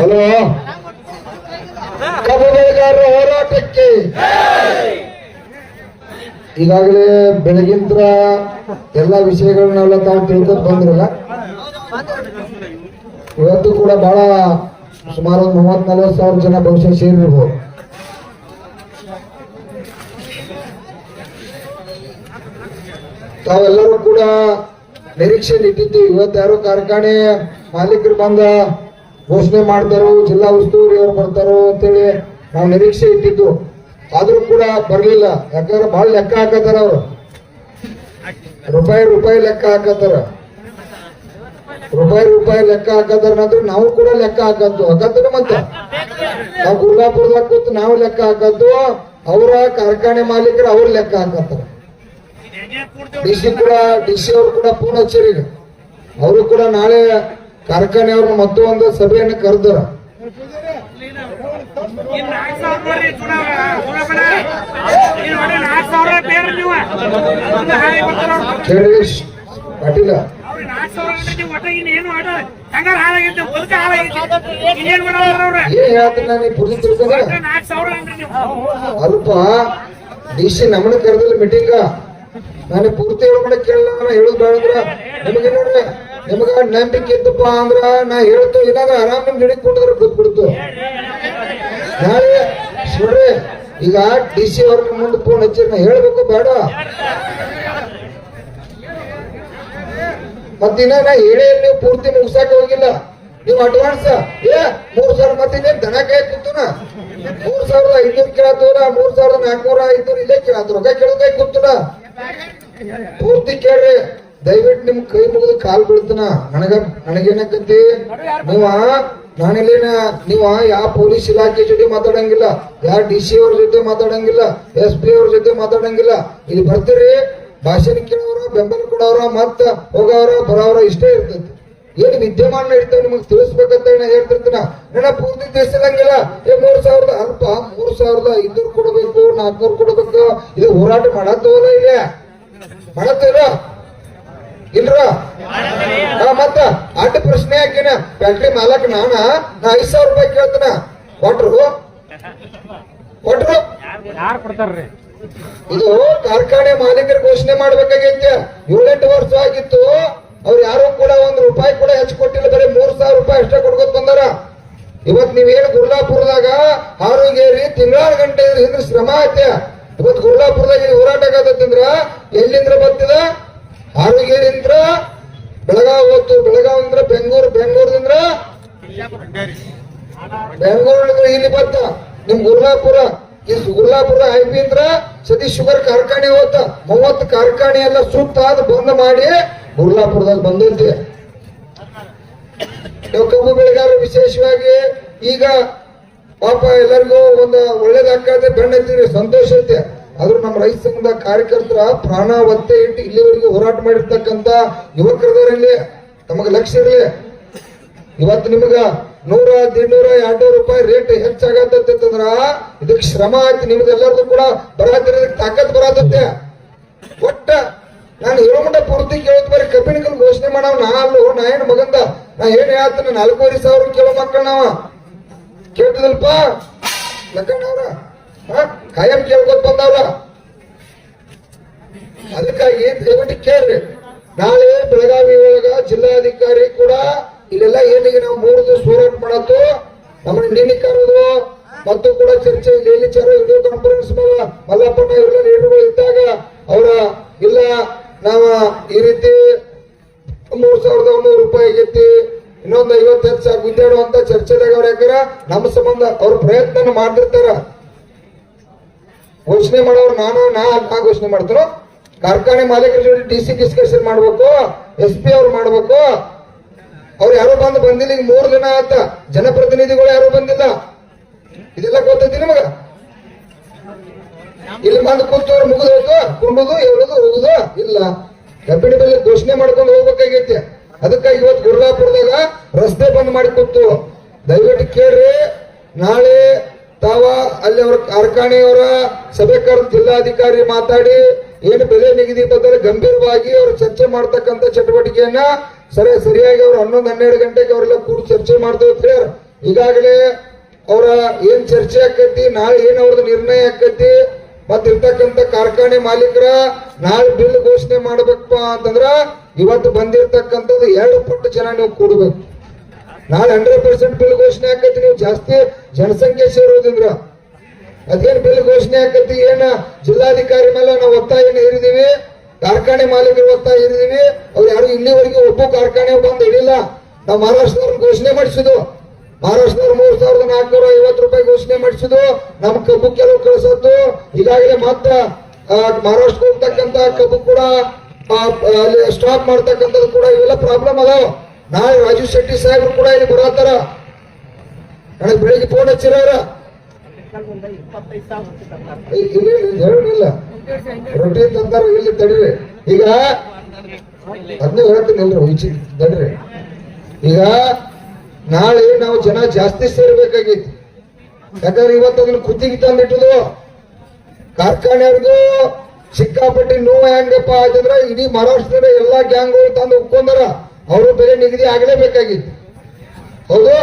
Hello ಹೋರಾಟಕ್ಕೆ ಈಗಾಗಲೇ ಬೆಳಗಿಂತ್ರ ಎಲ್ಲ ವಿಷಯಗಳನ್ನೆಲ್ಲ ತಾವು ತಿಳ್ಕೊಂಡು ಬಂದ್ರಲ್ಲ? ಇವತ್ತು ಕೂಡ ಬಹಳ ಸುಮಾರು ಒಂದು ಮೂವತ್ ನಲವತ್ತು ಸಾವಿರ ಜನ ಬಹುಶಃ ಸೇರಿರ್ಬೋದು. ತಾವೆಲ್ಲರೂ ಕೂಡ ನಿರೀಕ್ಷೆ ಇಟ್ಟಿದ್ದು ಇವತ್ತು ಯಾರೋ ಕಾರ್ಖಾನೆ ಮಾಲೀಕರು ಬಂದ ಘೋಷಣೆ ಮಾಡ್ತಾರೋ, ಜಿಲ್ಲಾ ಉಸ್ತುವಾರಿ ಅವ್ರು ಬರ್ತಾರೋ ಅಂತೇಳಿ ನಾವು ನಿರೀಕ್ಷೆ ಇಟ್ಟಿದ್ದು. ಆದ್ರೂ ಕೂಡ ಬರ್ಲಿಲ್ಲ. ಯಾಕಂದ್ರೆ ಬಹಳ ಲೆಕ್ಕ ಹಾಕತ್ತಾರ ಅವ್ರು. ರೂಪಾಯಿ ರೂಪಾಯಿ ಲೆಕ್ಕ ಹಾಕತ್ತಾರ. ರೂಪಾಯಿ ರೂಪಾಯಿ ಲೆಕ್ಕ ಹಾಕತ್ತಾರ ಅಂದ್ರೆ ನಾವು ಕೂಡ ಲೆಕ್ಕ ಹಾಕದ್ದು. ಹಾಕತ್ತಾರ ಮತ್ತೆ. ನಾವು ಗುರ್ಗಾಪುರದಾಗ ಕೂತು ನಾವು ಲೆಕ್ಕ ಹಾಕದ್ದು. ಅವರ ಕಾರ್ಖಾನೆ ಮಾಲೀಕರು ಅವ್ರ ಲೆಕ್ಕ ಹಾಕತ್ತಾರೆ. ಡಿ ಸಿ ಕೂಡ, ಡಿ ಸಿ ಅವರು ಕೂಡ ಫೋನ್ ಹಚ್ಚಿರಿ ಅವರು ಕೂಡ ನಾಳೆ ಕಾರ್ಖಾನೆ ಅವ್ರನ್ನ ಮತ್ತೊಂದು ಸಭೆಯನ್ನು ಕರೆದಾರ ಪಾಟೀಲ. ನಾಲ್ಕ್ ಸಾವಿರ ಅಂದ್ರೆ ನೀವು ಒಟ್ಟ ಇನ್ ಏನು ಆಟ? ಹಂಗಾರ ಹಾಳಾಗೈತೆ ಬದುಕ ಹಾಳಾಗೈತಿ ಇನ್ನೇನ್ ಮಾಡೋದ್ರ ಅವ್ರ ಏನ್ ಹೇಳ್ತೀನಿ ನಾನು ಈ ಪುರುಷ ತಿಳ್ಕೊಂಡ್ರೆ ಒಟ್ಟ ನಾಲ್ಕ್ ಸಾವಿರ ಅಂದ್ರೆ ನೀವು. ಅಲ್ಪ ಡಿ ಸಿ ನಮ್ಮನ್ನ ಕರೆದಿಲ್ಲ ಮೀಟಿಂಗ್ ನಾನು ಪೂರ್ತಿ ಹೇಳ್ಕೊಂಡ ಕೇಳಲ್ಲ ನಾನು ಹೇಳುದು ಬೇಡಂದ್ರ. ನಿಮಗೆ ನೋಡ್ರಿ ನಿಮಗ ನಂಬಿಕೆ ಇದ್ದಪ್ಪ ಅಂದ್ರ ನಾ ಹೇಳ್ತು ಏನಾದ್ರು ಆರಾಮ್ ನಿಮ್ ಗಿಡಕ್ ಕೊಟ್ಟಿದ್ರೆ ಗೊತ್ಬಿಡ್ತು ನಾಳೆ ನೋಡ್ರಿ ಈಗ ಡಿ ಸಿ ಅವ್ರ ಮುಂದೆ ಫೋನ್ ಹಚ್ಚಿ ನಾ ಹೇಳ್ಬೇಕು ಬೇಡ. ಮತ್ತಿನ್ನ ನಾ ಹೇಳಿ ನೀವು ಪೂರ್ತಿ ಮುಗಿಸಕ್ ಹೋಗಿಲ್ಲ. ನೀವು ಅಡ್ವಾನ್ಸ್ ಏ, ಮೂರ್ ಸಾವಿರ ಮತ್ತೆ ಇನ್ನೇನ್ ದನ ಕೈ ಕೂತುನ? ಮೂರ್ ಸಾವಿರದ ಐನೂರ್ ಕೇಳತ್ತೂರ ಮೂರ್ ಸಾವಿರದ ನಾಲ್ಕನೂರ ಐನೂರು ಇಲ್ಲೇ ಕೇಳತ್ತ ರೊಕ್ಕ ಕೇಳೋದೇ ಕೂತುನ? ಪೂರ್ತಿ ಕೇಳ್ರಿ, ದಯವಿಟ್ಟು ನಿಮ್ ಕೈ ಮುಗಿದು ಕಾಲ್ ಬೀಳ್ತನ. ನನಗ ನನಗೇನಕ್ಕಂತಿ ನೀವ, ನಾನಿಲ್ಲಿನ, ನೀವ ಯಾವ ಪೊಲೀಸ್ ಇಲಾಖೆ ಜೊತೆ ಮಾತಾಡಂಗಿಲ್ಲ, ಯಾವ ಡಿ ಸಿ ಅವ್ರ ಜೊತೆ ಮಾತಾಡಂಗಿಲ್ಲ, ಎಸ್ ಪಿ ಅವ್ರ ಜೊತೆ ಮಾತಾಡಂಗಿಲ್ಲ. ಇಲ್ಲಿ ಬರ್ತೀರಿ ಭಾಷಣ ಕೇಳೋರು, ಬೆಂಬಲ ಕೊಡೋರ, ಮತ್ತ ಹೋಗೋರ, ಬರೋರ ಇಷ್ಟೇ ಇರ್ತೈತಿ. ಏನು ವಿದ್ಯಮಾನ ಇರ್ತಾವೆ ನಿಮಗೆ ತಿಳಿಸ್ಬೇಕಂತ ಹೇಳ್ತಿರ್ತೀನ? ನನ್ನ ಪೂರ್ತಿ ತಿಳಿಸಿದಂಗಿಲ್ಲ, ಏ, ಮೂರ್ ಸಾವಿರದ, ಅಲ್ಪ, ಮೂರ್ ಸಾವಿರದ ಐನೂರು ಕೊಡಬೇಕು, ನಾಲ್ಕನೂರು ಕೊಡಬೇಕು. ಇದು ಹೋರಾಟ ಮಾಡತ್ತವಲ್ಲ ಇಲ್ಲ? ಮಾಡತ್ತೇವ ಇಲ್ರ? ಮತ್ತ, ಅಡ್ಡ ಪ್ರಶ್ನೆ ಹಾಕಿನ ಫ್ಯಾಕ್ಟ್ರಿ ಮಾಲಕ್ ನಾನ? ನಾ ಐದ್ ಸಾವಿರ ರೂಪಾಯಿ ಕೇಳ್ತಾನ. ಕೊಟ್ರು? ಕೊಟ್ರು? ಯಾರು ಕೊಡ್ತಾರ್ರಿ? ಇದು ಕಾರ್ಖಾನೆ ಮಾಲೀಕರು ಘೋಷಣೆ ಮಾಡ್ಬೇಕಾಗೈತೆ. ಏಳೆಂಟು ವರ್ಷ ಆಗಿತ್ತು. ಅವ್ರು ಯಾರು ಕೂಡ ಒಂದ್ ರೂಪಾಯಿ ಕೂಡ ಹೆಚ್ಚು ಕೊಟ್ಟಿಲ್ಲ. ಬರೀ ಮೂರ್ ಸಾವಿರ ರೂಪಾಯಿ ಅಷ್ಟೇ ಕೊಡ್ಕೊತ ಬಂದಾರ. ಇವತ್ ನೀವೇನು ಗುರ್ಲಾಪುರದಾಗ ಆರೋಗ್ಯರಿ ತಿಂಗಳಾರು ಗಂಟೆ ಹಿಂದ್ರ ಶ್ರಮ ಐತೆ. ಇವತ್ ಗುರ್ಲಾಪುರದಾಗ ಹೋರಾಟ ಆಗತ್ತಂದ್ರ ಎಲ್ಲಿಂದ್ರ ಬರ್ತದ ಆರೋಗ್ಯದಿಂದ ಬೆಳಗಾವ್ ಹೋತು ಬೆಳಗಾವಿಂದ್ರ ಬೆಂಗಳೂರು ಬೆಂಗಳೂರಿಂದ ಬೆಂಗಳೂರಿನಿಂದ ಇಲ್ಲಿ ಬರ್ತ ನಿಮ್ ಗುರ್ಲಾಪುರ. ಈ ಗುರ್ಲಾಪುರ ಐಬಿ ಅಂದ್ರ ಸತೀಶ್ ಶುಗರ್ ಕಾರ್ಖಾನೆ ಹೋತ ಮೂವತ್ತು ಕಾರ್ಖಾನೆ ಎಲ್ಲ ಸುತ್ತ ಆದ ಬಂದ್ ಮಾಡಿ ಗುರ್ಲಾಪುರದಾಗ ಬಂದೈತಿ. ಕಬ್ಬು ಬೆಳೆಗಾರರು ವಿಶೇಷವಾಗಿ ಈಗ ಪಾಪ ಎಲ್ಲರಿಗೂ ಒಂದು ಒಳ್ಳೇದಾಗ್ತದೆ ತಿಂದ್ರೆ ಸಂತೋಷ ಐತೆ ಆದ್ರೂ ನಮ್ಮ ರೈತ ಸಂಘದ ಕಾರ್ಯಕರ್ತರ ಪ್ರಾಣ ಒತ್ತೆ ಇಟ್ಟು ಇಲ್ಲಿವರೆಗೂ ಹೋರಾಟ ಮಾಡಿರ್ತಕ್ಕಂತ ಯುವಕರದವರಲ್ಲಿ ತಮಗೆ ಲಕ್ಷ್ಯ ಇರಲಿ. ಇವತ್ತು ನಿಮಗ ನೂರ ದಿಡ್ನೂರ ಎರಡ್ನೂರು ರೂಪಾಯಿ ರೇಟ್ ಹೆಚ್ಚಾಗತ್ತಂದ್ರ ಇದಕ್ಕೆ ಶ್ರಮ ಆಯ್ತು ನಿಮ್ದೆಲ್ಲರಿಗೂ ಕೂಡ ಬರಾತಿರೋದಕ್ಕೆ ತಾಕತ್ ಬರಾತತ್ತೆ ಒಟ್ಟ ನಾನು ಹೇಳೋ ಪೂರ್ತಿ ಕೇಳೋದ್ ಬರೀ ಕಬ್ಬಿಣಕಲ್ ಘೋಷಣೆ ಮಾಡವ್ ನಾ ಅಲ್ಲೋ, ನಾ ಏನು ಮಗಂದ? ನಾ ಏನ್ ಹೇಳ್ತಾನೆ? ನಾಲ್ಕೂವರೆ ಸಾವಿರ ಕೇಳೋ ಮಕ್ಕಳ ನಾವ. ಕೇಳ್ತದಲ್ಪ ಲಕ್ಕಣ್ಣವ್ರ ಕಾಯಂ ಕೇಳ್ಕೊತ್ ಬಂದವ್ರ. ಅದಕ್ಕಾಗಿ ದಯವಿಟ್ಟು ಕೇಳ್ರಿ. ನಾಳೆ ಬೆಳಗಾವಿ ಒಳಗ ಜಿಲ್ಲಾಧಿಕಾರಿ ಕೂಡ ಇಲ್ಲೆಲ್ಲ ಏನಿಗೆ ನಾವು ಮೂರು ದಿವಸ ಹೋರಾಟ ಮಾಡತ್ತು ನಮ್ಮ ನಿನ್ನೆ ಕರೆದು ಮತ್ತು ಕೂಡ ಚರ್ಚೆ ಲೇಲಿಚಾರ ವಿಡಿಯೋ ಕಾನ್ಫರೆನ್ಸ್ ಮಲ್ಲಪ್ಪಣ್ಣ ಇವರೆಲ್ಲ ಲೀಡರ್ಗಳು ಇದ್ದಾಗ ಅವರ, ಇಲ್ಲ, ನಾವ ಈ ರೀತಿ ಮೂರ್ ಸಾವಿರದ ಒಂದೂರು ರೂಪಾಯಿ ಆಗೈತಿ ಇನ್ನೊಂದು ಐವತ್ತೈದು ಸಾವಿರ ಗುದ್ದಾಡು ಅಂತ ಚರ್ಚೆದಾಗ ಅವ್ರು ಯಾಕಾರ ನಮ್ಮ ಸಂಬಂಧ, ಅವ್ರ ಪ್ರಯತ್ನ ಮಾಡಿರ್ತಾರ ಘೋಷಣೆ ಮಾಡೋರು ನಾನು, ನಾ ನಾ ಘೋಷಣೆ ಮಾಡ್ತಾರೋ ಕಾರ್ಖಾನೆ ಮಾಲೀಕರ ಜೊತೆ ಡಿ ಸಿ ಡಿಸ್ಕಷನ್ ಮಾಡ್ಬೇಕು, ಎಸ್ ಪಿ ಅವ್ರು ಮಾಡ್ಬೇಕು. ಅವ್ರು ಯಾರೋ ಬಂದು ಬಂದಿಲ್ಲ, ಈಗ ಮೂರು ದಿನ ಆತ ಜನಪ್ರತಿನಿಧಿಗಳು ಯಾರು ಬಂದಿಲ್ಲ. ಇದೆಲ್ಲ ಗೊತ್ತೈತಿ ನಿಮಗ? ಇಲ್ಲಿ ಬಂದು ಕೂತವ್ರು ಮುಗಿದೋಯ್ತು ಕುಂಬುದು ಹೇಳುದು ಹೋಗುದು ಇಲ್ಲ. ಕಬ್ಬಿಣ ಬೆಲೆ ಘೋಷಣೆ ಮಾಡ್ಕೊಂಡು ಹೋಗ್ಬೇಕಾಗೈತಿ. ಅದಕ್ಕಾಗಿ ಇವತ್ತು ಗುರ್ಲಾಪುರದಾಗ ರಸ್ತೆ ಬಂದ್ ಮಾಡಿ ಕೂತು. ದಯವಿಟ್ಟು ಕೇಳ್ರಿ, ನಾಳೆ ತಾವ ಅಲ್ಲಿ ಅವ್ರ ಕಾರ್ಖಾನೆಯವರ ಸಭೆ ಕರೆದು ಜಿಲ್ಲಾಧಿಕಾರಿ ಮಾತಾಡಿ, ಏನು ಬೆಲೆ ನಿಗದಿ ಬದಲು ಗಂಭೀರವಾಗಿ ಅವರು ಚರ್ಚೆ ಮಾಡ್ತಕ್ಕಂಥ ಚಟುವಟಿಕೆಯನ್ನ ಸರಿ, ಸರಿಯಾಗಿ ಅವ್ರು ಹನ್ನೊಂದು, ಹನ್ನೆರಡು ಗಂಟೆಗೆ ಅವರೆಲ್ಲ ಕೂಡ ಚರ್ಚೆ ಮಾಡ್ತೇವೆ ಈಗಾಗಲೇ ಅವರ ಏನ್ ಚರ್ಚೆ ಆಕೈತಿ, ನಾಳೆ ಏನ್ ಅವ್ರದ್ದು ನಿರ್ಣಯ ಆಕೈತಿ ಮತ್ ಇರ್ತಕ್ಕಂಥ ಕಾರ್ಖಾನೆ ಮಾಲೀಕರ ನಾಳೆ ಬಿಲ್ ಘೋಷಣೆ ಮಾಡ್ಬೇಕಪ್ಪ ಅಂತಂದ್ರ ಇವತ್ತು ಬಂದಿರ್ತಕ್ಕಂಥದ್ದು ಎರಡು ಪಟ್ಟು ಜನ ನೀವು ಕೂಡ್ಬೇಕು. ನಾಳೆ ಹಂಡ್ರೆಡ್ ಪರ್ಸೆಂಟ್ ಬಿಲ್ ಘೋಷಣೆ ಆಕತಿ, ನೀವು ಜಾಸ್ತಿ ಜನಸಂಖ್ಯೆ ಸೇರೋದ್ರಿಂದ ಅದೇನ್ ಬಿಲ್ ಘೋಷಣೆ ಆಕೈತಿ, ಏನ ಜಿಲ್ಲಾಧಿಕಾರಿ ಮೇಲೆ ನಾವು ಒತ್ತಾಯ ಏನ್ ಹೇರಿದೀವಿ ಕಾರ್ಖಾನೆ ಮಾಲೀಕರು ಓದ್ತಾ ಇದ್ದೀವಿ. ಅವ್ರು ಯಾರು ಇಲ್ಲಿವರೆಗೆ ಒಬ್ಬ ಕಾರ್ಖಾನೆ ಬಂದು ಹಿಡಿಲ್ಲ. ನಾವು ಮಹಾರಾಷ್ಟ್ರದವ್ರು ಘೋಷಣೆ ಮಾಡಿಸಿದ್ವು. ಮಹಾರಾಷ್ಟ್ರ ಮೂರ್ ಸಾವಿರದ ನಾಲ್ಕನೂರ ಐವತ್ತು ರೂಪಾಯಿ ಘೋಷಣೆ ಮಾಡಿಸಿದ್ವು. ನಮ್ ಕಬ್ಬು ಕೆಲವು ಕಳಿಸದ್ದು ಈಗಾಗಲೇ ಮಾತ್ರ ಮಹಾರಾಷ್ಟ್ರ ಮಹಾರಾಷ್ಟ್ರಕ್ಕೆ ಹೋಗ್ತಕ್ಕಂತ ಕಬ್ಬು ಕೂಡ ಸ್ಟಾಪ್ ಮಾಡ್ತಕ್ಕಂಥದ್ದು ಕೂಡ ಇವೆಲ್ಲ ಪ್ರಾಬ್ಲಮ್ ಅದಾವ. ನಾಳೆ ರಾಜೀವ್ ಶೆಟ್ಟಿ ಸಾಹೇಬ್ರು ಕೂಡ ಇಲ್ಲಿ ಬರತ್ತಾರ. ನನಗೆ ಬೆಳಿಗ್ಗೆ ಫೋನ್ ಹಚ್ಚಿರಾರ. ಇಲ್ಲ ರೊಟ್ಟಿ ತಂದಾರ ಇಲ್ಲಿ ತಡ್ರಿ. ಈಗ ಅದನ್ನ ಹೇಳ್ತೀನಿ ಎಲ್ರು ಹುಚ್ಚಿ ತಡ್ರಿ. ಈಗ ನಾಳೆ ನಾವು ಜನ ಜಾಸ್ತಿ ಸೇರ್ಬೇಕಾಗಿತ್ತು ಯಾಕಂದ್ರೆ ಇವತ್ತು ಅದನ್ನ ಕುತ್ತಿಗೆ ತಂದಿಟ್ಟದು. ಕಾರ್ಖಾನೆಯವ್ರಿಗೂ ಸಿಕ್ಕಾಪಟ್ಟಿ ನೋವು ಹೆಂಗಪ್ಪ ಆಯ್ತಂದ್ರ ಇಡೀ ಮಹಾರಾಷ್ಟ್ರದ ಎಲ್ಲಾ ಗ್ಯಾಂಗ್ಗಳು ತಂದು ಉಕ್ಕೊಂಡಾರ. ಅವರು ಬೇರೆ ನಿಗದಿ ಆಗಲೇಬೇಕಾಗಿತ್ತು ಹೌದು?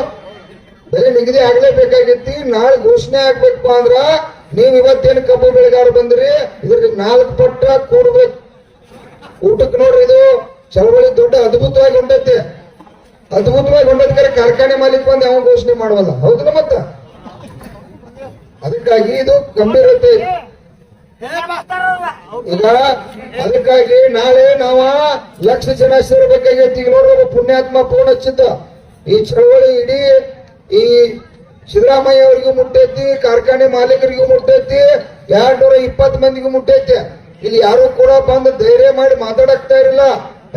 ಬೆಲೆ ನಿಗದಿ ಆಗ್ಲೇಬೇಕಾಗಿತ್ತಿ ನಾಳೆ ಘೋಷಣೆ ಆಗ್ಬೇಕಪ್ಪ ಅಂದ್ರ ನೀವ್ ಇವತ್ತೇನು ಕಬ್ಬು ಬೆಳೆಗಾರ ಬಂದ್ರಿ? ಇದ್ರಿಗೆ ನಾಲ್ಕು ಪಟ್ಟ ಕೂಡ್ಬೇಕು. ಊಟಕ್ಕೆ ನೋಡ್ರಿ ಇದು, ಚಳವಳಿ ದೊಡ್ಡ ಅದ್ಭುತವಾಗಿ ಹೊಂಟೈತೆ ಅದ್ಭುತವಾಗಿ ಹೊಂಡೋದಕ್ಕೆ ಕಾರ್ಖಾನೆ ಮಾಲೀಕ ಬಂದು ಯಾವ ಘೋಷಣೆ ಮಾಡವಲ್ಲ? ಹೌದಲ್ಲ ಮತ್ತ? ಅದಕ್ಕಾಗಿ ಇದು ಗಂಭೀರತೆ. ಈಗ ಅದಕ್ಕಾಗಿ ನಾಳೆ ನಾವ ಲಕ್ಷ ಜನ ಸೇರ್ಬೇಕಾಗೈತಿ. ಈಗ ಒಬ್ಬ ಪುಣ್ಯಾತ್ಮ ಪೂರ್ಣ ಚಿತ್ತ ಈ ಚಳವಳಿ ಇಡೀ ಈ ಸಿದ್ದರಾಮಯ್ಯ ಅವರಿಗೂ ಮುಟ್ಟೈತಿ, ಕಾರ್ಖಾನೆ ಮಾಲೀಕರಿಗೂ ಮುಟ್ಟೈತಿ ಎರಡ್ ನೂರ ಇಪ್ಪತ್ತು ಮಂದಿಗೂ ಮುಟ್ಟೈತಿ. ಇಲ್ಲಿ ಯಾರು ಕೂಡ ಬಂದು ಧೈರ್ಯ ಮಾಡಿ ಮಾತಾಡಕ್ತಾ ಇರಲಿಲ್ಲ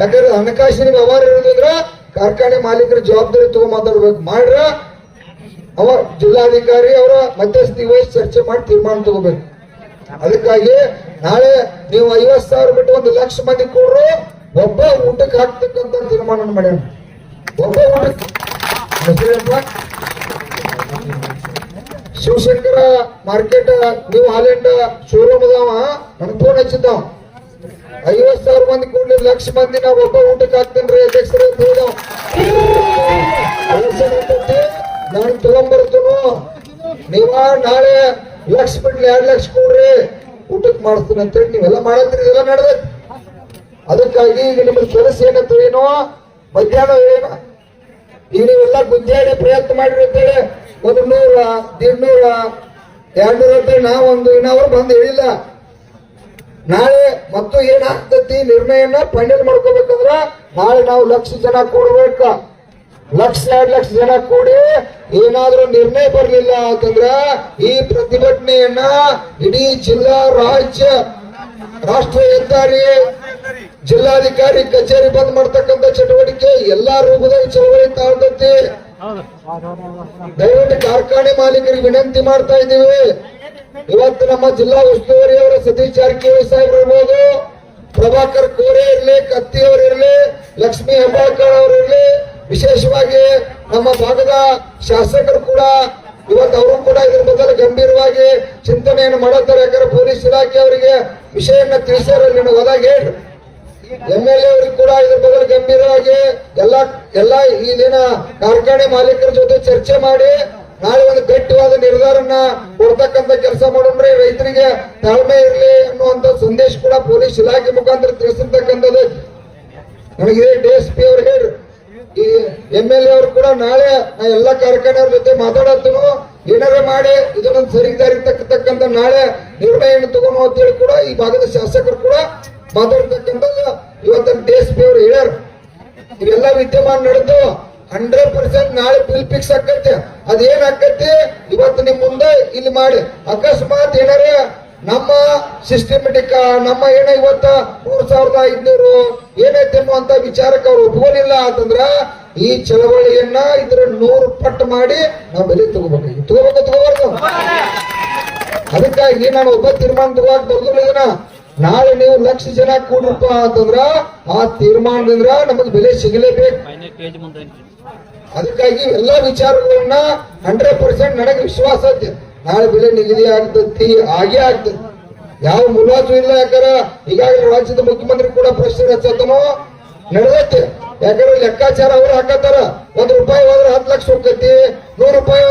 ಯಾಕಂದ್ರೆ ಹಣಕಾಸಿನ ವ್ಯವಹಾರ ಇರೋದ್ರ ಕಾರ್ಖಾನೆ ಮಾಲೀಕರ ಜವಾಬ್ದಾರಿ ತಗೊಂಡ್ ಮಾತಾಡ್ಬೇಕು. ಮಾಡ್ರ, ಅವ ಜಿಲ್ಲಾಧಿಕಾರಿ ಅವರ ಮಧ್ಯಸ್ಥಿ ವಹಿಸಿ ಚರ್ಚೆ ಮಾಡಿ ತೀರ್ಮಾನ ತಗೋಬೇಕು. ಅದಕ್ಕಾಗಿ ನಾಳೆ ನೀವು ಐವತ್ ಸಾವಿರ ಬಿಟ್ಟು ಒಂದು ಲಕ್ಷ ಮಂದಿ ಕೊಡ್ರು, ಒಬ್ಬ ಊಟಕ್ಕೆ ಹಾಕ್ತಕ್ಕಂತ ತೀರ್ಮಾನ ಮಾಡ್ಯಾನ. ಒಬ್ಬ ಊಟಕ್ಕೆ? ಶಿವಶಂಕರ ಮಾರ್ಕೆಟ್ ನೀವು ಹಾಲೆಂಡ್ ಶೋರೂಮ್ ಅದಾವ ಫೋನ್ ಹಚ್ಚಿದ್ದಾವ. ಐವತ್ ಸಾವಿರ ಮಂದಿ ಕೂಡ್ಲಿ, ಲಕ್ಷ ಮಂದಿ ನಾವು ಒಬ್ಬ ಊಟಕ್ಕೆ ಹಾಕ್ತೇನ್ರಿ, ಅಧ್ಯಕ್ಷರೇ ನಾನು ತಗೊಂಡ್ಬರ್ತೀನಿ ನೀವ ನಾಳೆ ಲಕ್ಷ ಬಿಡ್ಲಿ, ಎರಡ್ ಲಕ್ಷ ಕೊಡ್ರಿ, ಊಟಕ್ಕೆ ಮಾಡಿಸ್ತೀನಿ ಅಂತೇಳಿ ನೀವೆಲ್ಲ ಮಾಡತ್ರಿ ಇದೆಲ್ಲ ನಡೆದೈತಿ. ಅದಕ್ಕಾಗಿ ಈಗ ನಿಮ್ಗೆ ಕೆಲಸ ಏನಂತ ಏನೋ, ಮಧ್ಯಾಹ್ನ ಏನೋ ಈಗ ನೀವೆಲ್ಲ ಗುದ್ದಾಡಿ ಪ್ರಯತ್ನ ಮಾಡಿರಿ ಅಂತೇಳಿ ಒಂದು ನೂರ ದೀಡ್ ನೂರ ಎರಡ್ ನೂರ ಒಂದು ಇನ್ನ ಇನ್ನವರು ಬಂದು ಹೇಳಿಲ್ಲ ನಾಳೆ ಮತ್ತು ಏನಾಗ್ತತಿ ನಿರ್ಣಯನ ಫೈನಲ್ ಮಾಡ್ಕೋಬೇಕಂದ್ರ ನಾಳೆ ನಾವು ಲಕ್ಷ ಜನ ಕೂಡ್ಬೇಕ. ಲಕ್ಷ, ಎರಡ್ ಲಕ್ಷ ಜನ ಕೂಡಿ ಏನಾದ್ರೂ ನಿರ್ಣಯ ಬರಲಿಲ್ಲ ಅಂತಂದ್ರ ಈ ಪ್ರತಿಭಟನೆಯನ್ನ ಇಡೀ ಜಿಲ್ಲಾ ರಾಜ್ಯ ರಾಷ್ಟ್ರೀಯ ಹೆದ್ದಾರಿ, ಜಿಲ್ಲಾಧಿಕಾರಿ ಕಚೇರಿ ಬಂದ್ ಮಾಡ್ತಕ್ಕಂಥ ಚಟುವಟಿಕೆ ಎಲ್ಲಾ ರೂಪದಲ್ಲಿ ಚಳವಳಿ ತಾಳ್ತೈತಿ ದಯವಿಟ್ಟು ಕಾರ್ಖಾನೆ ಮಾಲೀಕರಿಗೆ ವಿನಂತಿ ಮಾಡ್ತಾ ಇದ್ದೀವಿ. ಇವತ್ತು ನಮ್ಮ ಜಿಲ್ಲಾ ಉಸ್ತುವಾರಿ ಅವರ ಸತೀಶ್ ಜಾರಕಿಹೊಳಿ ಸಾಹೇಬ್ರು ಇರ್ಬೋದು. ಪ್ರಭಾಕರ್ ಕೋರೆ ಇರಲಿ, ಕತ್ತಿ ಇರಲಿ, ಲಕ್ಷ್ಮೀ ಹೆಬ್ಬಾಳ್ಕರ್ ಅವರು ಇರ್ಲಿ. ವಿಶೇಷವಾಗಿ ನಮ್ಮ ಭಾಗದ ಶಾಸಕರು ಕೂಡ ಇವತ್ತು ಅವರು ಕೂಡ ಇದ್ರ ಗಂಭೀರವಾಗಿ ಚಿಂತನೆಯನ್ನು ಮಾಡುತ್ತಾರೆ ಯಾಕಂದ್ರೆ ಪೊಲೀಸ್ ಇಲಾಖೆ ಅವರಿಗೆ ವಿಷಯನ್ನ ತಿಳಿಸೋರು ನಿನಗೆ ಹೇಳ್ರಿ. ಎಂ ಎಲ್ ಎ ಕೂಡ ಇದ್ರ ಬಗ್ಗೆ ಗಂಭೀರವಾಗಿ ಎಲ್ಲ ಎಲ್ಲ ಈ ದಿನ ಕಾರ್ಖಾನೆ ಮಾಲೀಕರ ಜೊತೆ ಚರ್ಚೆ ಮಾಡಿ ನಾಳೆ ಒಂದು ಗಟ್ಟಿವಾದ ನಿರ್ಧಾರನ ಕೊಡ್ತಕ್ಕಂತ ಕೆಲಸ ಮಾಡೋಣ್ರಿ. ರೈತರಿಗೆ ತಾಳ್ಮೆ ಇರಲಿ ಅನ್ನುವಂತ ಸಂದೇಶ ಕೂಡ ಪೊಲೀಸ್ ಇಲಾಖೆ ಮುಖಾಂತರ ತಿಳಿಸಿರ್ತಕ್ಕಂಥದ್ದು. ನನಗೆ ಡಿ ಎಸ್ ಪಿ ಅವ್ರು ಈ ಎಂ ಎಲ್ ಎ ಅವರು ಕೂಡ ನಾಳೆ ನಾ ಎಲ್ಲ ಕಾರ್ಖಾನೆಯವ್ರ ಜೊತೆ ಮಾತಾಡತ್ತನು, ಏನಾರ ಮಾಡಿ ಇದನ್ನ ಸರಿ ದಾರಿ ತಕ್ಕತಕ್ಕಂತ ನಾಳೆ ನಿರ್ಣಯ ತಗೊಂಡು ಅಂತೇಳಿ ಕೂಡ ಈ ಭಾಗದ ಶಾಸಕರು ಕೂಡ ಮಾತಾಡ್ತಕ್ಕಂಥದ್ದು ಇವತ್ತು ಡಿ ಎಸ್ ಅವರು ಹೇಳ್ಯಾರ. ಇವೆಲ್ಲ ವಿದ್ಯಮಾನ ನಡೆದು ಹಂಡ್ರೆಡ್ ಪರ್ಸೆಂಟ್ ನಾಳೆ ಬಿಲ್ ಫಿಕ್ಸ್ ಆಕೈತೆ ಅದೇನ್ ಆಕೈತಿ ಇವತ್ತು ನಿಮ್ ಮುಂದೆ ಇಲ್ಲಿ ಮಾಡಿ. ಅಕಸ್ಮಾತ್ ಏನಾರ ನಮ್ಮ ಸಿಸ್ಟಮೆಟಿಕ್ ನಮ್ಮ ಏನ ಇವತ್ತ ಮೂರ್ ಸಾವಿರದ ಐದ್ನೂರು ಏನೈತೆ ಅಂತ ವಿಚಾರಕ್ಕೆ ಅವ್ರು ಒಪ್ಕೊಂಡಿಲ್ಲ ಅಂತಂದ್ರ ಈ ಚಳವಳಿಯನ್ನ ಇದ್ರ ನೂರು ಪಟ್ಟು ಮಾಡಿ ನಾವು ಬೆಲೆ ತಗೋಬೇಕು ತಗೋಬೇಕು, ತಗೋಬಾರ್ದು? ಅದಕ್ಕಾಗಿ ನಾನು ಒಬ್ಬ ತೀರ್ಮಾನ ತಗೋಕ್ ಬರ್ದಿಲ್ಲ ಇದನ್ನ ನಾಳೆ ನೀವು ಲಕ್ಷ ಜನ ಕೂಡ್ರಪ್ಪ ಅಂತಂದ್ರ ಆ ತೀರ್ಮಾನದಿಂದ ನಮಗ್ ಬೆಲೆ ಸಿಗಲೇಬೇಕು. ಅದಕ್ಕಾಗಿ ಎಲ್ಲಾ ವಿಚಾರಗಳನ್ನ ಹಂಡ್ರೆಡ್ ಪರ್ಸೆಂಟ್ ನನಗೆ ವಿಶ್ವಾಸ ಐತಿ. ನಾಳೆ ಬೆಲೆ ನಿಗದಿ ಆಗ್ತತಿ, ಆಗೇ ಆಗ್ತದೆ ಯಾವ ಮುಲಾಜು ಇಲ್ಲ ಯಾಕಂದ್ರ ಈಗಾಗಲೇ ರಾಜ್ಯದ ಮುಖ್ಯಮಂತ್ರಿ ಕೂಡ ಪ್ರಶ್ನೆ ಹಚ್ಚತನೋ ನಡೆದೈತೆ. ಯಾಕಂದ್ರೆ ಲೆಕ್ಕಾಚಾರ ಅವ್ರು ಹಾಕತ್ತಾರ. ಒಂದ್ ರೂಪಾಯಿ ಹೋದ್ರೆ ಹತ್ತು ಲಕ್ಷ ಹೋಗ್ತೈತಿ, ನೂರು ರೂಪಾಯಿ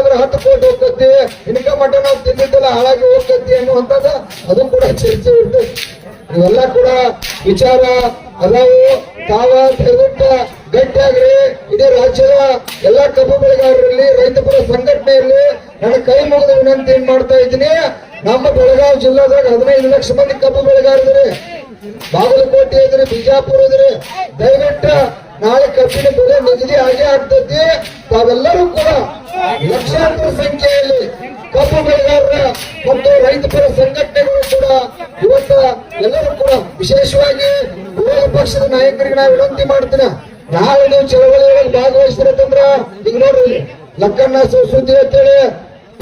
ಹೋದ್ರೆ ಹೋಗ್ತತಿ ಇನ್ಕ ಮಟ್ಟ ನಾವು ತಿಂದಿದ್ದೆಲ್ಲ, ಹಾಳಾಗಿ ಹೋಗ್ತತಿ ಅನ್ನುವಂಥದ್ದು ಅದು ಕೂಡ ಚರ್ಚೆ ಇರ್ತೈತಿ ಇವೆಲ್ಲ ಕೂಡ ವಿಚಾರ ಅದಾವು ತಾವ ದಯವಿಟ್ಟು ಗಟ್ಟಿಯಾಗ್ರಿ. ಇದೇ ರಾಜ್ಯದ ಎಲ್ಲಾ ಕಬ್ಬು ಬೆಳೆಗಾರರಲ್ಲಿ ರೈತ ಪರ ಸಂಘಟನೆಯಲ್ಲಿ ನನ್ನ ಕೈ ಮುಗಿದ ವಿನಂತಿ ಏನ್ ಮಾಡ್ತಾ ಇದ್ದೀನಿ, ನಮ್ಮ ಬೆಳಗಾವಿ ಜಿಲ್ಲಾದಾಗ ಹದಿನೈದು ಲಕ್ಷ ಮಂದಿ ಕಬ್ಬು ಬೆಳೆಗಾರರು ಬಾಗಲಕೋಟೆ ಇದ್ರಿ, ಬಿಜಾಪುರ ಇದ್ರಿ. ದಯವಿಟ್ಟು ನಾಳೆ ಕಬ್ಬಿನ ಬೆಲೆ ನಿಗದಿ ಆಗೇ ಆಗ್ತೈತಿ. ತಾವೆಲ್ಲರೂ ಕೂಡ ಲಕ್ಷಾಂತರ ಸಂಖ್ಯೆಯಲ್ಲಿ ಕಬ್ಬು ಬೆಳೆಗಾರರ ಮತ್ತು ರೈತ ಪರ ಸಂಘಟನೆಗಳು ಕೂಡ ಇವತ್ತು ಎಲ್ಲರೂ ಕೂಡ ವಿಶೇಷವಾಗಿ ವಿರೋಧ ಪಕ್ಷದ ನಾಯಕರಿಗೆ ನಾವು ವಿನಂತಿ ಮಾಡ್ತೀನಿ. ನಾಳೆ ನೀವು ಚಳವಳಿಯೊಳಗೆ ಭಾಗವಹಿಸಿರತ್ತಂದ್ರ ಈಗ ನೋಡ್ರಿ, ಲಕ್ಕಣ್ಣ ಸುದ್ದಿ ಅಂತೇಳಿ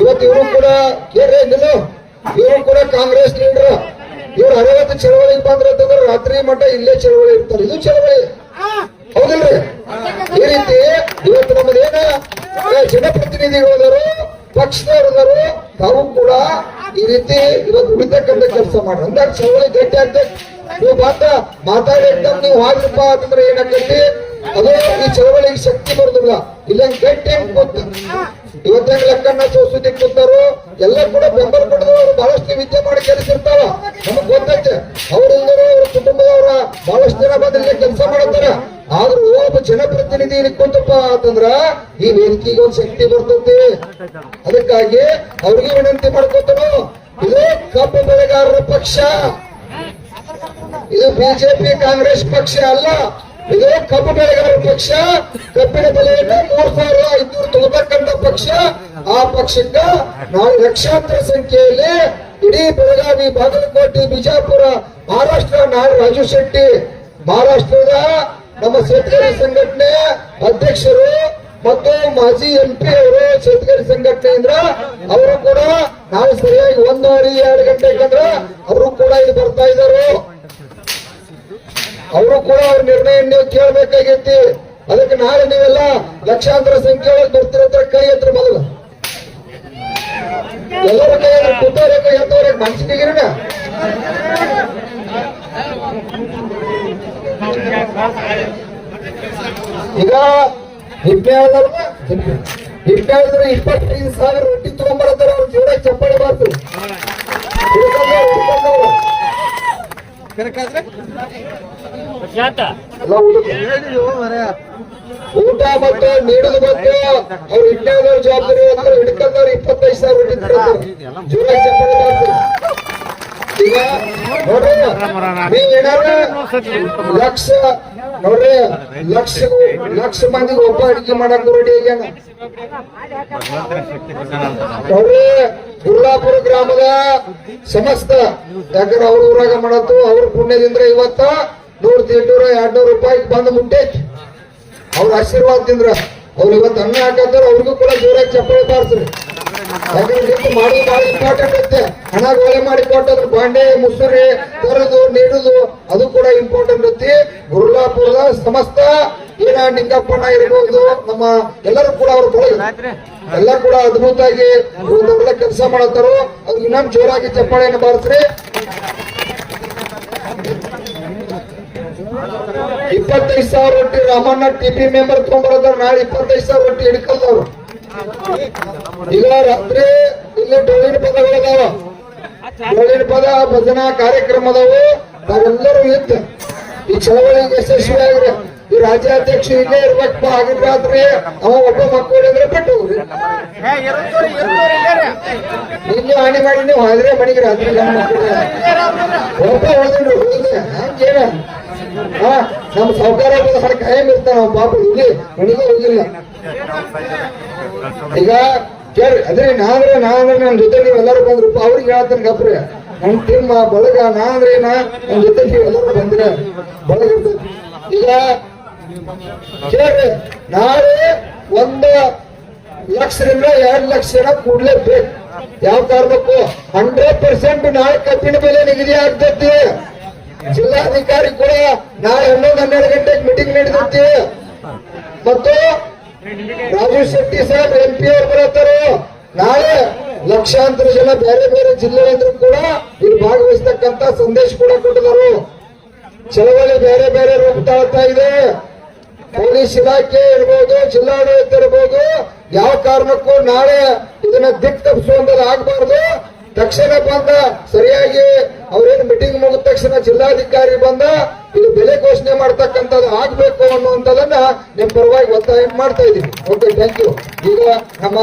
ಇವತ್ತು ಇವರು ಕೂಡ ಕೇಳ್ರಿ ನಿಲ್ಲು ಇವರು ಕೂಡ ಕಾಂಗ್ರೆಸ್ ಲೀಡರ್. ಇವ್ರು ಅರವತ್ತು ಚಳವಳಿಗೆ ಬಂದ್ರಂತಂದ್ರೆ ರಾತ್ರಿ ಮಟ್ಟ ಇಲ್ಲೇ ಚಳವಳಿ ಇರ್ತಾರೆ. ಇದು ಚಳವಳಿ. ಹೌದಿಲ್ರಿ? ಈ ರೀತಿ ಇವತ್ತು ನಮ್ಮದೇನ ಏ, ಜನಪ್ರತಿನಿಧಿಗಳವರು ಪಕ್ಷದವರು ತಾವು ಕೂಡ ಈ ರೀತಿ ಇವತ್ತು ಉಳಿತಕ್ಕಂಥ ಕೆಲಸ ಮಾಡ್ರಿ ಅಂದಾಗ ಚಳವಳಿ ಗಟ್ಟಿ ಆಗ್ತದೆ. ನೀವು ಮಾತ ಮಾತಾಡಿ ಎಕ್ದಮ್ ನೀವು ಹಾಗ್ರಪ್ಪ ಅಂತಂದ್ರೆ ಏನಾಗ್ತೈತಿ ಅದು ಈ ಚಳವಳಿಗೆ ಶಕ್ತಿ ಬರುದಿಲ್ಲ. ಇಲ್ಲ ಗಟ್ಟಿ ಹೆಂಗ್ ಕೂತು ಇವತ್ತೇನ್ ಲೆಕ್ಕನ್ನ ಸೋಸುದಿ ಕೂತಾರು ಎಲ್ಲ ಕೂಡ ಬೆಂಬಲ ಪಡೆದವರು ಬಹಳಷ್ಟು ವಿದ್ಯೆ ಮಾಡಿ ಕೆಲಸ ಇರ್ತಾವ ನಮಗ್ ಗೊತ್ತೈತೆ ಅವರೆಲ್ಲರೂ ಅವ್ರ ಕುಟುಂಬದವರ ಬಹಳಷ್ಟು ಜನ ಬಂದ್ರೆ ಕೆಲಸ ಮಾಡತ್ತಾರ. ಆದ್ರೂ ಒಬ್ಬ ಜನಪ್ರತಿನಿಧಿ ಇಲ್ಲಿ ಕೂತಪ್ಪ ಅಂತಂದ್ರ, ಈ ವೇದಿಕೆಗೆ ಒಂದ್ ಶಕ್ತಿ ಬರ್ತೈತಿ. ಅದಕ್ಕಾಗಿ ಅವ್ರಿಗೆ ವಿನಂತಿ ಮಾಡ್ಕೊತನು, ಇದು ಕಬ್ಬು ಬೆಳೆಗಾರರ ಪಕ್ಷ. ಇದು ಬಿಜೆಪಿ ಕಾಂಗ್ರೆಸ್ ಪಕ್ಷ ಅಲ್ಲ. ಇದು ಕಬ್ಬು ಬೆಳೆಗಾರ ಪಕ್ಷ, ಕಬ್ಬಿನ ಬೆಲೆಯನ್ನು ಮೂರ್ ಸಾವಿರದ ಐನೂರು ತಗೋತಕ್ಕಂತ ಪಕ್ಷ. ಆ ಪಕ್ಷಕ್ಕ ನಾವು ಲಕ್ಷಾಂತರ ಸಂಖ್ಯೆಯಲ್ಲಿ ಇಡೀ ಬೆಳಗಾವಿ, ಬಾಗಲಕೋಟೆ, ಬಿಜಾಪುರ, ಮಹಾರಾಷ್ಟ್ರ, ನಾಡು ರಾಜು ಶೆಟ್ಟಿ, ಮಹಾರಾಷ್ಟ್ರದ ನಮ್ಮ ಶೇತಕರಿ ಸಂಘಟನೆ ಅಧ್ಯಕ್ಷರು ಮತ್ತು ಮಾಜಿ ಎಂ ಪಿ ಅವರು ಶೇತಕರಿ ಸಂಘಟನೆಯಿಂದ ಅವರು ಕೂಡ ನಾವು ಸರಿಯಾಗಿ ಒಂದೂವರೆ ಎರಡು ಗಂಟೆ ಕಂದ್ರ ಅವರು ಕೂಡ ಇಲ್ಲಿ ಬರ್ತಾ ಇದ್ದಾರೆ. ಅವರು ಕೂಡ ಅವ್ರ ನಿರ್ಣಯ ನೀವು ಕೇಳಬೇಕಾಗೈತಿ. ಅದಕ್ಕೆ ನಾಳೆ ನೀವೆಲ್ಲ ಲಕ್ಷಾಂತರ ಸಂಖ್ಯೆ ಒಳಗೆ ಬರ್ತಿರತ್ರ ಕೈ ಎತ್ತರ ಮೊದಲು. ಎಲ್ಲರ ಕೈ ಕುಟ್ಟೋರೇಕು ಕೈ ಮನ್ಸಿಗಿರಿನ ಈಗ ಆದ್ರೆ ಇಪ್ಪತ್ತೈದು ಸಾವಿರ ರೊಟ್ಟಿ ತಗೊಂಡ್ಬರ್ತಾರೆ ಅವ್ರ ಜೀವನ ಚಪ್ಪಾಳೆ ಬಾರ್ದು. ಊಟ ಮತ್ತು ನೀಡುದು ಮತ್ತು ಅವ್ರು ಇಟ್ಟಾದವ್ರ ಜವಾಬ್ದಾರಿ ಅಂದ್ರೆ ಹಿಡ್ಕೊಂಡವ್ರು ಇಪ್ಪತ್ತೈದು ಸಾವಿರ ರೊಟ್ಟಿ ಲಕ್ಷ, ನೋಡ್ರಿ, ಲಕ್ಷ ಲಕ್ಷ ಮಂದಿಗೆ ಒಬ್ಬ ಅಡಿಗೆ ಮಾಡಕ್ ರೆಡಿ ಆಗ್ಯಾನ? ನೋಡ್ರಿ, ಗುರ್ಲಾಪುರ ಗ್ರಾಮದ ಸಮಸ್ತ ಯಾಕಂದ್ರೆ ಅವ್ರ ಊರಾಗ ಮಾಡತ್ತು ಅವ್ರ ಪುಣ್ಯದಿಂದ ಇವತ್ತ ನೂರ್ ಎಂಟುನೂರ ಎರಡ್ನೂರು ರೂಪಾಯಿ ಬಂದು ಮುಟ್ಟೈತಿ. ಅವ್ರ ಆಶೀರ್ವಾದದಿಂದ. ಅವ್ರು ಇವತ್ತು ಅನ್ನ ಹಾಕತ್ತಾರ ಅವ್ರಿಗೂ ಕೂಡ ಜೋರಾಗಿ ಚಪ್ಪಾಳೆ ಬಾರಿಸ್ರಿ. ಯಾಕಂದ್ರೆ ಮಾಡೋದು ಬಹಳ ಇಂಪಾರ್ಟೆಂಟ್ ಐತೆ ಹಣ ಗೋಳೆ ಮಾಡಿ ಕೊಟ್ಟದ್ರ ಬಾಂಡೆ ಮುಸುರಿ ತರದು ನೀಡುದು, ಅದು ಕೂಡ ಇಂಪಾರ್ಟೆಂಟ್ ಐತಿ ಗುರುಲಾಪುರದ ಸಮಸ್ತ ಏನ ನಿಂಗಪ್ಪಣ್ಣ ಇರ್ಬೋದು. ನಮ್ಮ ಎಲ್ಲರೂ ಕೂಡ ಅವ್ರ ಕೊಡ ಎಲ್ಲ ಕೂಡ ಅದ್ಭುತವಾಗಿ ಕೆಲಸ ಮಾಡತ್ತಾರೋ ಅವ್ರಿಗೆ ಇನ್ನೊಂದು ಜೋರಾಗಿ ಚಪ್ಪಾಳೆಯನ್ನು ಬಾರಿಸ್ರಿ. ಇಪ್ಪತ್ತೈದು ಸಾವಿರ ರೊಟ್ಟಿ ರಾಮಣ್ಣ ಟಿಪಿ ಮೆಂಬರ್ ತಗೊಂಡ್ಬರದಾರ ನಾಳೆ ಇಪ್ಪತ್ತೈದು ಸಾವಿರ ರೊಟ್ಟಿ ಹಿಡ್ಕೊಳ್ದವ್ರು ಈಗ ರಾತ್ರಿ ಇಲ್ಲಿ ಡೊಳ್ಳಿನ ಪದಗಳದಾವ ಡೊಳ್ಳಿನ ಪದ, ಭಜನಾ ಕಾರ್ಯಕ್ರಮ ಅದಾವು ನಾವೆಲ್ಲರೂ ಇದ್ದ ಈ ಚಳವಳಿಗೆ ಯಶಸ್ವಿ ಆಗ್ರಿ ಈ ರಾಜ್ಯಾಧ್ಯಕ್ಷ ಇಲ್ಲೇ ಇರ್ಬೇಕಪ್ಪ ಆಗಿನ ರಾತ್ರಿ ಅವ ಒಬ್ಬ ಮಕ್ಕಳು ಅಂದ್ರೆ ಬಿಟ್ಟು ಇಲ್ಲಿ ಹಾನಿ ಮಾಡಿ ನೀವು ಆದ್ರೆ ಮನೆಗೆ ರಾತ್ರಿ ಮಕ್ಕಳು. ಒಬ್ಬ ಹೋದ್ರು ಹಂಗೇನ ಹಾ ನಮ್ಮ ಸರ್ ಕಾಯಂ ಇರ್ತಾನ ಪಾಪ ಇಲ್ಲಿ ಮಣಿಗೆ ಹೋಗಿಲ್ಲ. ಈಗ ಕೇಳಿ ಅದ್ರಿ ನಾಂದ್ರೆ ನಾಂದ್ರೆ ನನ್ನ ಜೊತೆ ನೀವು ಎಲ್ಲರೂ ಬಂದ್ರಪ್ಪ ಅವ್ರಿಗೆ ಹೇಳ್ತಾನೆ ಗಪ್ರಿ. ನನ್ ತಿಮ್ಮ ಬಳಗ ನಾ ಅಂದ್ರೆ ನಾ ನನ್ನ ಜೊತೆ ನೀವೆಲ್ಲರೂ ಬಂದ್ರೆ ಬಳಗ ಈಗ ನಾಳೆ ಒಂದು ಲಕ್ಷದಿಂದ ಎರಡು ಲಕ್ಷ ಜನ ಕೂಡ್ಲೇಬೇಕು ಯಾವ ಕಾರಣಕ್ಕೂ? ಹಂಡ್ರೆಡ್ ಪರ್ಸೆಂಟ್ ನಾಳೆ ಕಬ್ಬಿನ ಬೆಲೆ ನಿಗದಿ ಆಗ್ತೈತಿ. ಜಿಲ್ಲಾಧಿಕಾರಿ ಕೂಡ ನಾಳೆ ಹನ್ನೊಂದು, ಹನ್ನೆರಡು ಗಂಟೆಗೆ ಮೀಟಿಂಗ್ ನಡೆದೈತಿ. ಮತ್ತು ರಾಜು ಶೆಟ್ಟಿ ಸಾಹೇಬ್ ಎಂ ಪಿ ಅವ್ರು ಬರತ್ತಾರು? ನಾಳೆ ಲಕ್ಷಾಂತರ ಜನ ಬೇರೆ ಬೇರೆ ಜಿಲ್ಲೆಯಿಂದ ಕೂಡ ಇಲ್ಲಿ ಭಾಗವಹಿಸ್ತಕ್ಕಂತ ಸಂದೇಶ ಕೂಡ ಕೊಟ್ಟಿದ್ದಾರೆ. ಚಳವಳಿ ಬೇರೆ ಬೇರೆ ರೂಪ ತಾಳ್ತಾ ಇದೆ. ಪೊಲೀಸ್ ಇಲಾಖೆ ಇರ್ಬೋದು, ಜಿಲ್ಲಾಡಳಿತ ಇರ್ಬೋದು, ಯಾವ ಕಾರಣಕ್ಕೂ ನಾಳೆ ಇದನ್ನ ದಿಕ್ ತಪ್ಪಿಸುವಂತದ್ದು ಆಗ್ಬಾರ್ದು. ತಕ್ಷಣ ಬಂದ ಸರಿಯಾಗಿ ಅವ್ರೇನು ಮೀಟಿಂಗ್ ಮುಗಿದ ತಕ್ಷಣ ಜಿಲ್ಲಾಧಿಕಾರಿ ಬಂದ, ಇದು ಬೆಲೆ ಘೋಷಣೆ ಮಾಡ್ತಕ್ಕಂಥದ್ದು ಆಗ್ಬೇಕು ಅನ್ನುವಂಥದ್ದನ್ನ ನಿಮ್ ಪರವಾಗಿ ಒತ್ತಾಯ ಮಾಡ್ತಾ ಇದ್ದೀನಿ. ಓಕೆ ಥ್ಯಾಂಕ್ ಯು ಈಗ ನಮ್ಮ